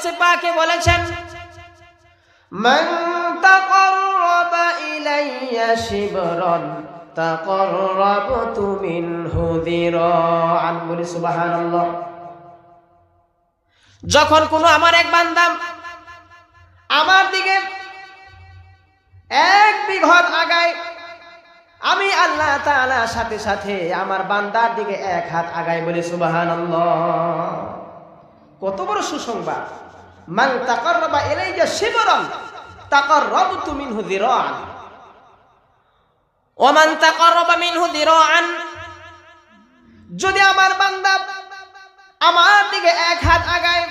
হাদিসে পাকে বলেছেন من تقرب إلي شبرا تقربت منه ذراعا বলি সুবহানাল্লাহ যখন কোনো আমার এক বান্দা আমার দিকে এক বিঘত আগায় আমি আল্লাহ তাআলার সাথে সাথে আমার বান্দার দিকে এক হাত আগায় বলি সুবহানাল্লাহ কত বড় সুসংবাদ মান তাকাররাবা ইলাইয়া শিবরান তাকাররাবতু মিনহু যিরাআন ওমান তাকাররাবা মিনহু দিরাআন যদি আমার বান্দা আমার দিকে এক হাত আগায়,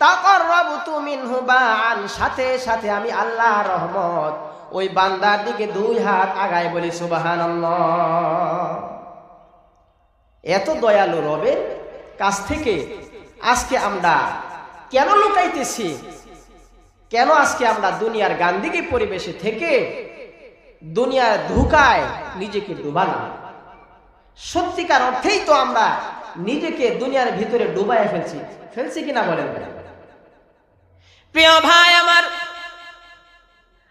তাকাররাবতু মিনহু বাআন, সাথে সাথে আমি আল্লাহ রহমত ওই বান্দার দিকে দুই হাত আগায় বলি, সুবহানাল্লাহ। এত দয়ালু রবের কাছ থেকে আজকে আমরা কেন লুকাইতেছি? কেন আজকে আমরা দুনিয়ার গান্ধীকে পরিবেশে থেকে দুনিয়ার ধোকায় নিজেকে ডুবালাম? সত্যিকার অর্থেই তো আমরা নিজেকে দুনিয়ার ভিতরে ডুবাইয়া ফেলছি। ফেলছি কিনা বলেন? প্রিয় ভাই আমার,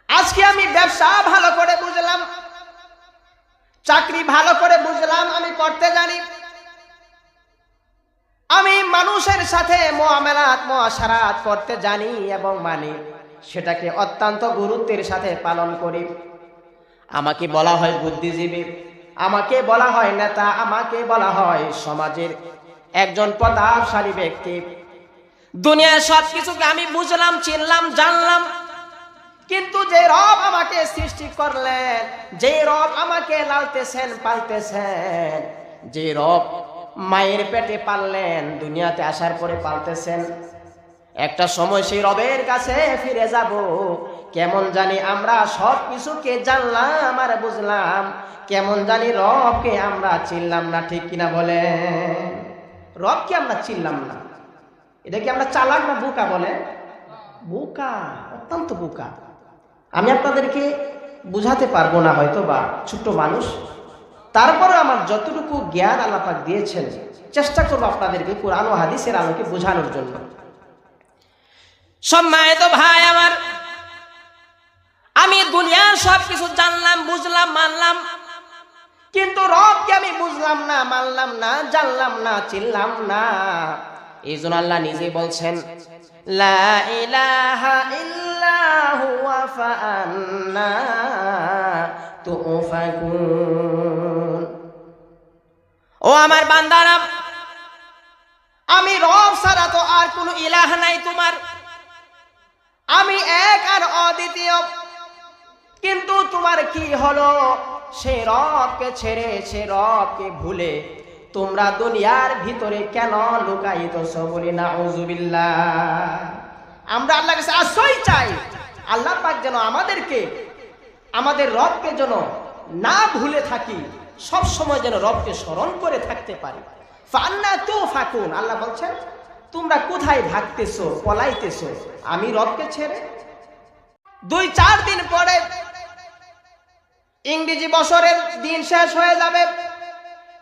আজকে আমি ব্যবসা ভালো করে বুঝলাম, চাকরি ভালো করে বুঝলাম, আমি করতে জানি। আমি মানুষের সাথে মোয়ামেলাত, মোয়াশারাত করতে জানি এবং মানি। সেটাকে অত্যন্ত গুরুত্বের সাথে পালন করি। আমাকে বলা হয় বুদ্ধিজীবী। আমাকে বলা হয় নেতা। আমাকে বলা হয় সমাজের একজন প্রতাপশালী ব্যক্তি। দুনিয়ার সব কিছুকে আমি বুঝলাম, চিনলাম, জানলাম। কিন্তু যে রব আমাকে সৃষ্টি করলেন, যে রব আমাকে লালতেছেন, পালতেছেন, যে রব মায়ের পেটে পাললেন, দুনিয়াতে আসার পরে পালতেছেন। একটা সময় সেই রবের কাছে ফিরে যাব। কেমন জানি আমরা সব কিছুকে জানলাম আর বুঝলাম, কেমন জানি রবকে আমরা চিনলাম না, ঠিক কিনা বলে রবকে আমরা চিনলাম না। এটা কি আমরা চালাক না বোকা বলে? বোকা, অত্যন্ত বোকা। আমি আপনাদেরকে বুঝাতে পারব না হয়তো বা ছোট্ট মানুষ। তারপরে আমার যতটুকু জ্ঞান আল্লাপাক দিয়েছেন, চেষ্টা করব আপনাদেরকে কোরআন ও হাদিসের আলোকে বোঝানোর জন্য। সম্মানিত ভাই আমার, আমি দুনিয়ার সব কিছু জানলাম, বুঝলাম, মানলাম। কিন্তু রবকে আমি বুঝলাম না, মানলাম না, জানলাম না, চিনলাম না। এই জন্য আল্লাহ নিজে বলছেন, লা ইলাহা ইল্লা আমার বান্দারা, আমি রব ছাড়া তো আর কোনো ইলাহ নাই তোমার। আমি এক আর অদ্বিতীয়। কিন্তু তোমার কি হলো? সে রবকে ছেড়ে, সে রবকে ভুলে তোমরা দুনিয়ার ভিতরে কেন লুকাইত বলি না আমরা আল্লাহ কাছে আশ্রয় চাই। আল্লাহ পাক যেন আমাদেরকে, আমাদের রবকে যেন না ভুলে থাকি। সব সময় যেন রবকে স্মরণ করে থাকতে পারি। ফান্না তো ফাকুন আল্লাহ বলছেন, তোমরা কোথায় ভাগতেছো, পলাইতেছো? আমি রবকে ছেড়ে দুই চার দিন পরে ইংরেজি বছরের দিন শেষ হয়ে যাবে।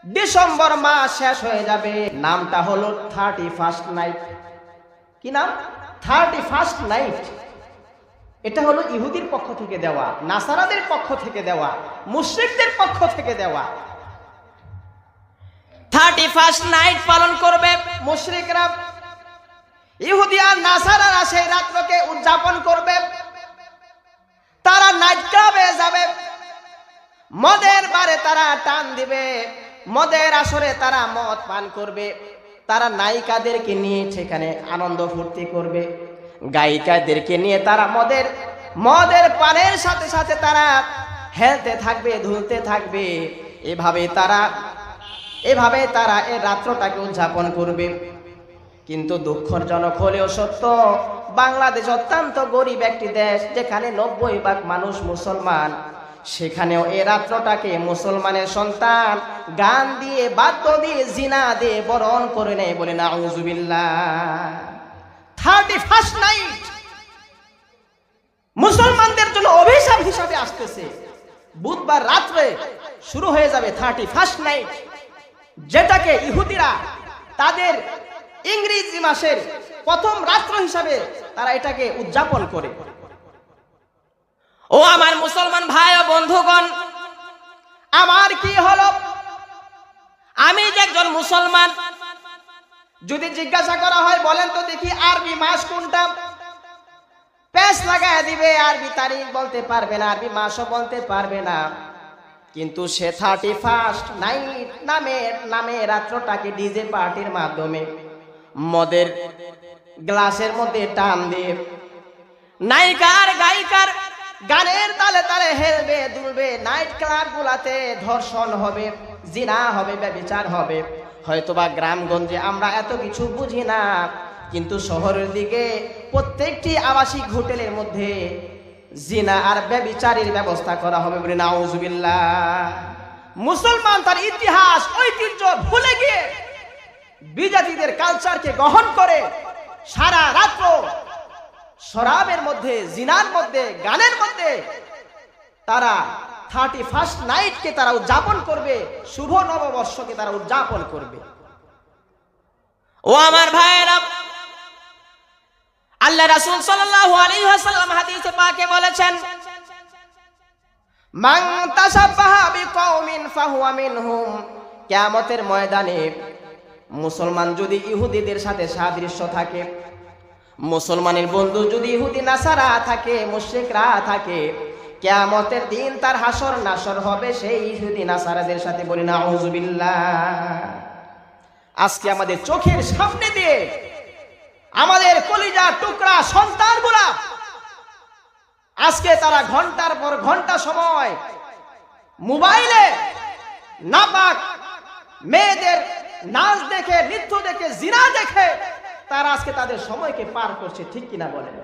ডিসেম্বর মাস শেষ হয়ে যাবে। নামটা হলো থার্টি ফার্স্ট নাইট। কি নাম? Thirty first night. এটা হলো ইহুদির পক্ষ থেকে দেওয়া, নাসারাদের পক্ষ থেকে দেওয়া, মুশ্রিকদের পক্ষ থেকে দেওয়া। থার্টি ফার্স্ট নাইট পালন করবে মুশ্রিকরা। ইহুদিয়া নাসারারা সেই রাত্রকে উদযাপন করবে। তারা নাইট ক্লাবে যাবে। মদের বারে তারা টান দিবে। মদের আসরে তারা মদ পান করবে। তারা নায়িকাদেরকে নিয়ে সেখানে আনন্দ ফুর্তি করবে। গায়িকাদেরকে নিয়ে তারা মদের মদের পানের সাথে সাথে তারা হেলতে থাকবে, ধুলতে থাকবে। এভাবে তারা এভাবে তারা এ রাত্রটাকে উদযাপন করবে। কিন্তু দুঃখজনক হলেও সত্য, বাংলাদেশ অত্যন্ত গরিব একটি দেশ, যেখানে নব্বই ভাগ মানুষ মুসলমান। সেখানেও এ রাত্রটাকে মুসলমানের সন্তান গান দিয়ে, বাদ্য দিয়ে, জিনা দিয়ে বরণ করে নেয় বলে না থার্টি ফার্স্ট নাইট মুসলমানদের জন্য অভিশাপ হিসাবে আসতেছে। বুধবার রাত্রে শুরু হয়ে যাবে থার্টি ফার্স্ট নাইট যেটাকে ইহুদিরা তাদের ইংরেজি মাসের প্রথম রাত্র হিসাবে তারা এটাকে উদযাপন করে। ও আমার মুসলমান ভাই ও বন্ধুগণ, আমার কি হলো? আমি যে একজন মুসলমান যদি জিজ্ঞাসা করা হয়, বলেন তো দেখি আরবি মাস কোনটা? প্যাস লাগায় দিবে, আরবি তারিখ বলতে পারবে না, আরবি মাসও বলতে পারবে না। কিন্তু সে থার্টি ফার্স্ট নাইট নামে নামে রাত্রটাকে ডিজে পার্টির মাধ্যমে মদের গ্লাসের মধ্যে টান দিয়ে নায়িকার, গায়িকার গানের তালে তালে হেলবে, দুলবে। নাইট ক্লাব গুলাতে ধর্ষণ হবে, জিনা হবে ব্যবিচার হবে। হয়তোবা গ্রামগঞ্জে আমরা এত কিছু বুঝি না, কিন্তু শহরের দিকে প্রত্যেকটি আবাসিক হোটেলের মধ্যে জিনা আর ব্যবিচারের ব্যবস্থা করা হবে বলে নাউজুবিল্লাহ। মুসলমান তার ইতিহাস, ঐতিহ্য ভুলে গিয়ে বিজাতিদের কালচারকে গ্রহণ করে সারা রাত্র শরাবের মধ্যে, জিনার মধ্যে, গানের মধ্যে তারা থার্টি ফার্স্ট নাইটকে তারা উদযাপন করবে শুভ নববর্ষকে তারা উদযাপন করবে। ও আমার ভাইয়েরা আল্লাহ রাসূল সাল্লাল্লাহু আলাইহি ওয়াসাল্লাম হাদিসে পাকে বলেছেন মান তাসাব্বাহা বিকওমিন ফাহুয়া মিনহুম কিয়ামতের ময়দানে মুসলমান যদি ইহুদিদের সাথে সাদৃশ্য থাকে মুসলমানের বন্ধু যদি ইহুদি নাসারা থাকে মুশরিকরা থাকে কিয়ামতের দিন তার হাসর নাসর হবে, সেই ইহুদি নাসারাদের সাথে বলি না আজকে আমাদের চোখের সামনে দিয়ে আমাদের কলিজা টুকরা সন্তানগুলা আজকে তারা ঘণ্টার পর ঘণ্টা সময় মোবাইলে নাপাক মেয়েদের নাচ দেখে, নৃত্য দেখে, জিনা দেখে তারা আজকে তাদের সময়কে পার করছে, ঠিক কিনা বলেন?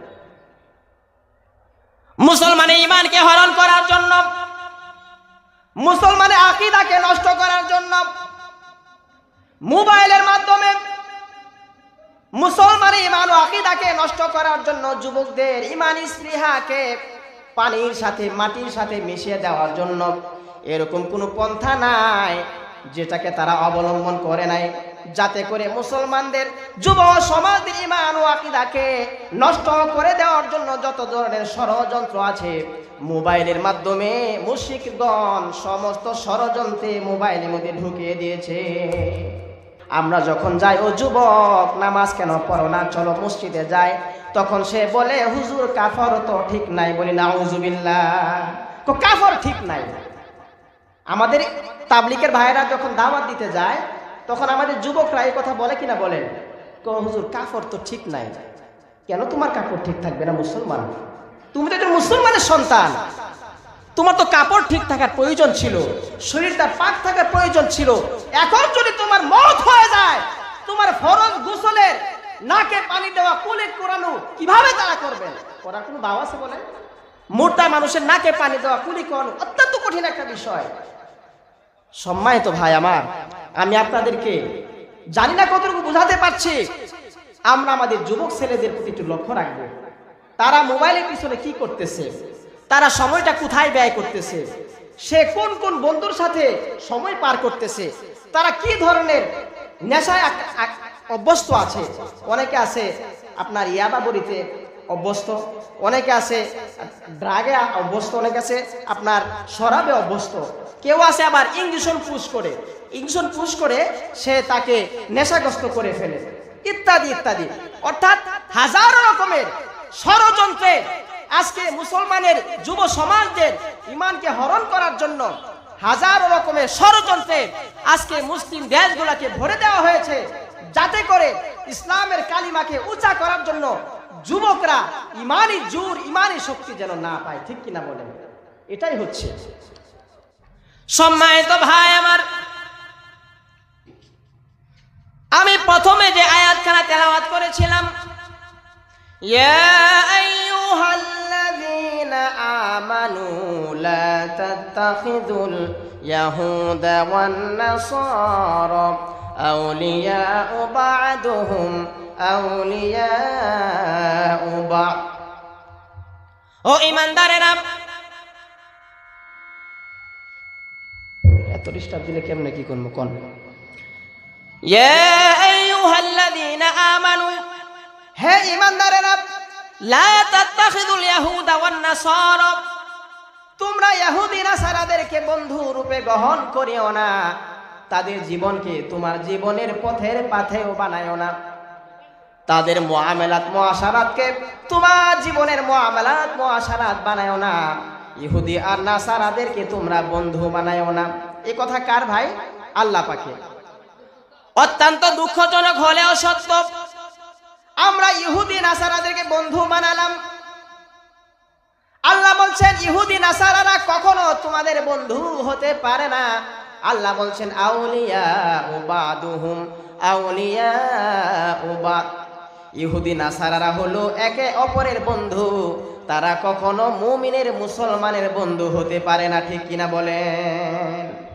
মুসলমানের ইমানকে হরণ করার জন্য মুসলমানের আকিদাকে নষ্ট করার জন্য, মোবাইলের মাধ্যমে মুসলমানের ইমান ও আকিদাকে নষ্ট করার জন্য যুবকদের ইমান স্পৃহাকে পানির সাথে, মাটির সাথে মিশিয়ে দেওয়ার জন্য এরকম কোনো পন্থা নাই যেটাকে তারা অবলম্বন করে নাই। যাতে করে মুসলমানদের যুব সমাজের ইমান ও আকিদাকে নষ্ট করে দেওয়ার জন্য যত ধরনের ষড়যন্ত্র আছে, মোবাইলের মাধ্যমে মুশিকগণ সমস্ত ষড়যন্ত্রে মোবাইলের মধ্যে ঢুকিয়ে দিয়েছে। আমরা যখন যাই, ও যুবক, নামাজ কেন পড়ো না? চলো মসজিদে যাই। তখন সে বলে, হুজুর, কাফর তো ঠিক নাই বলি না হুজুবিল্লা কাফর ঠিক নাই। আমাদের তাবলিকের ভাইয়েরা যখন দাওয়াত দিতে যায় তখন আমাদের যুবকরা এই কথা বলে কিনা বলেন? হুজুর, কাফর তো ঠিক নাই। কেন তোমার কাপড় ঠিক থাকবে না মুসলমান? তুমি তো একজন মুসলমানের সন্তান। তোমার তো কাপড় ঠিক থাকার প্রয়োজন ছিল। শরীরটা পাক থাকার প্রয়োজন ছিল। এখন যদি তোমার মত হয়ে যায়, তোমার ফরজ গোসলের নাকে পানি দেওয়া, কুলে কোরানো, কীভাবে তারা করবেন করার কোনো দাও আছে বলে মোটা মানুষের নাকে পানি দেওয়া, কুলি করানো অত্যন্ত কঠিন একটা বিষয়। সম্মানিত ভাই আমার, আমি আপনাদেরকে জানি না কতটুকু বোঝাতে পারছি। আমরা আমাদের যুবক ছেলেদের প্রতি একটু লক্ষ্য রাখব। তারা মোবাইলের পিছনে কি করতেছে? তারা সময়টা কোথায় ব্যয় করতেছে? সে কোন কোন বন্ধুর সাথে সময় পার করতেছে? তারা কি ধরনের নেশায় অভ্যস্ত আছে? অনেকে আছে আপনার ইয়াবা বড়িতে অভ্যস্ত, অনেকে আছে ড্রাগে অভ্যস্ত, অনেকে আছে আপনার শরাবে অভ্যস্ত। কেউ আছে আবার ইঞ্জেকশন পুশ করে। ইঞ্জেকশন পুশ করে সে তাকে নেশাগ্রস্ত করে ফেলে। ইত্যাদি ইত্যাদি। অর্থাৎ হাজারো রকমের ষড়যন্ত্রে আজকে মুসলমানের যুব সমাজদের ইমানকে হরণ করার জন্য হাজারো রকমের ষড়যন্ত্রে আজকে মুসলিম দেশগুলোকে ভরে দেওয়া হয়েছে। যাতে করে ইসলামের কালিমাকে উঁচা করার জন্য যুবকরা ইমানি জোর, ইমানি শক্তি যেন না পায়। ঠিক কিনা বলেন? এটাই হচ্ছে। সম্মানিত ভাই আমার আমি প্রথমে যে আয়াতখানা তেলাওয়াত করেছিলাম ইয়া আইয়ুহাল الذين آمنوا لا تتخذوا اليهود والنصارى أولياء بعضهم أولياء بعض ও ইমানদারেরা ডিস্টার্ব দিলে কেমনে কি করব? কোন। হে ইমানদারেরা তোমরা ইহুদি নাসারাদেরকে বন্ধু রূপে গ্রহণ করিও না। তাদের জীবনকে তোমার জীবনের পথের পাথেও বানায়ও না। তাদের মুআমালাত, মুআশারাতকে তোমার জীবনের মহামেলাত মুআশারাত বানায়ও না। ইহুদি আর নাসারাদেরকে তোমরা বন্ধু বানায়ও না। এই কথা কার ভাই? আল্লাহ পাকে অত্যন্ত দুঃখজনক হলেও সত্য। আমরা ইহুদি নাসারাদেরকে বন্ধু বানালাম আল্লাহ বলছেন ইহুদি নাসারারা কখনো তোমাদের বন্ধু হতে পারে না। আল্লাহ বলছেন আউলিয়া উবাদুহুম আউলিয়া উবাদ ইহুদি নাসারারা হলো একে অপরের বন্ধু। তারা কখনো মুমিনের মুসলমানের বন্ধু হতে পারে না ঠিক কিনা বলেন?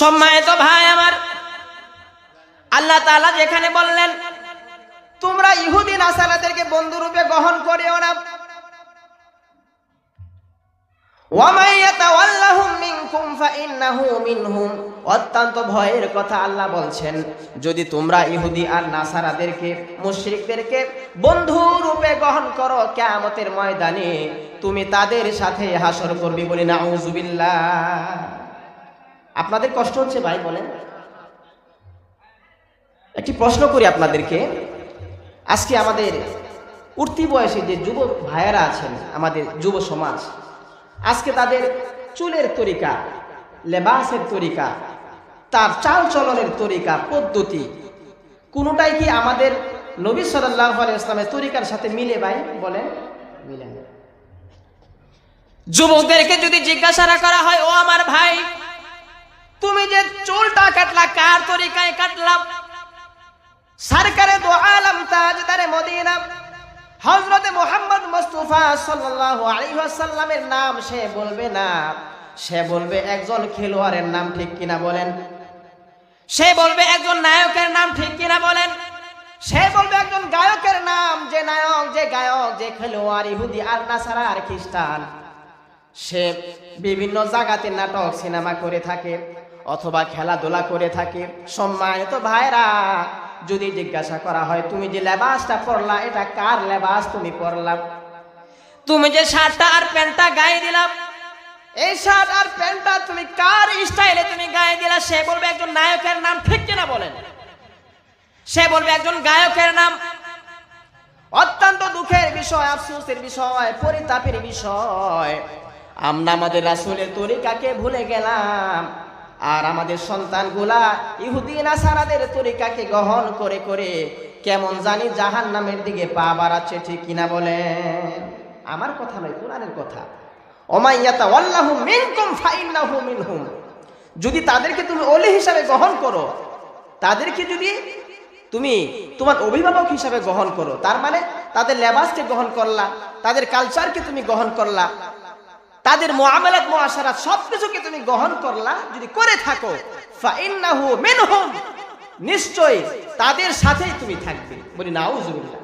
সম্মানিত ভাই আমার। আল্লাহ তাআলা যেখানে বললেন, তোমরা ইহুদি নাসারাদেরকে বন্ধু রূপে গ্রহণ করিও না। অত্যন্ত ভয়ের কথা আল্লাহ বলছেন, যদি তোমরা ইহুদি আর নাসারাদেরকে, মুশরিকদেরকে বন্ধু রূপে গ্রহণ করো কিয়ামতের ময়দানে, তুমি তাদের সাথে হাসর করবি বলি নাউজুবিল্লাহ। আপনাদের কষ্ট হচ্ছে ভাই, বলেন। একটি প্রশ্ন করি আপনাদেরকে। আজকে আমাদের উঠতি বয়সে যে যুব ভাইয়েরা আছেন, আমাদের যুব সমাজ, আজকে তাদের চুলের তরিকা, লেবাসের তরিকা, তার চাল চলনের তরিকা, পদ্ধতি, কোনোটাই কি আমাদের নবী সাল্লাহ ইসলামের তরিকার সাথে মিলে ভাই, বলেন? মিলে। যুবকদেরকে যদি জিজ্ঞাসা করা হয়, ও আমার ভাই তুমি যে চুলটা কাটলা, কার তরিকায় কাটলাম সরকারে দো আলম তাজদারে মদিনা। হযরতে মোহাম্মদ মুস্তাফা সাল্লাল্লাহু আলাইহি ওয়াসাল্লামের নাম সে বলবে না। সে বলবে একজন খেলোয়াড়ের নাম ঠিক কিনা বলেন। সে বলবে একজন নায়কের নাম ঠিক কিনা বলেন। সে বলবে একজন গায়কের নাম, যে নায়ক, যে গায়ক, যে খেলোয়াড়, ইহুদি আর নাসারা আর খ্রিস্টান। সে বিভিন্ন জায়গাতে নাটক, সিনেমা করে থাকে। অথবা খেলাধুলা করে থাকে। সম্মানিত ভাইরা যদি জিজ্ঞাসা করা হয় তুমি যে লেবাসটা পরলা এটা কার লেবাস তুমি পরলা? তুমি যে শার্টটা আর প্যান্টটা গায়ে দিলাম এই শার্ট আর প্যান্টটা তুমি কার স্টাইলে তুমি গায়ে দিলা? সে বলবে একজন নায়কের নাম ঠিক কিনা বলেন? সে বলবে একজন গায়কের নাম। অত্যন্ত দুঃখের বিষয় আফসোসের বিষয় পরিতাপের বিষয়। আমরা আমাদের রাসূলের তরিকাকে ভুলে গেলাম। আর আমাদের সন্তান সন্তানগুলা ইহুদি নাসারাদের তরিকাকে গ্রহণ করে করে কেমন জানি জাহান নামের দিকে পা বাড়াচ্ছে, ঠিক কিনা বলেন? আমার কথা নয়, কোরআনের কথা। ওমাইয়াতা ওয়াল্লাহু মিনকুম ফাইন্নাহু মিনহুম। যদি তাদেরকে তুমি ওলি হিসাবে গ্রহণ করো, তাদেরকে যদি তুমি তোমার অভিভাবক হিসাবে গ্রহণ করো, তার মানে তাদের লেবাসকে গ্রহণ করলা, তাদের কালচারকে তুমি গ্রহণ করলা তাদের মোয়ামেলাত মুআশারাত সবকিছুকে তুমি গ্রহণ করলা, যদি করে থাকো নিশ্চয় তাদের সাথেই তুমি থাকবে। বলি, নাউজুবিল্লাহ।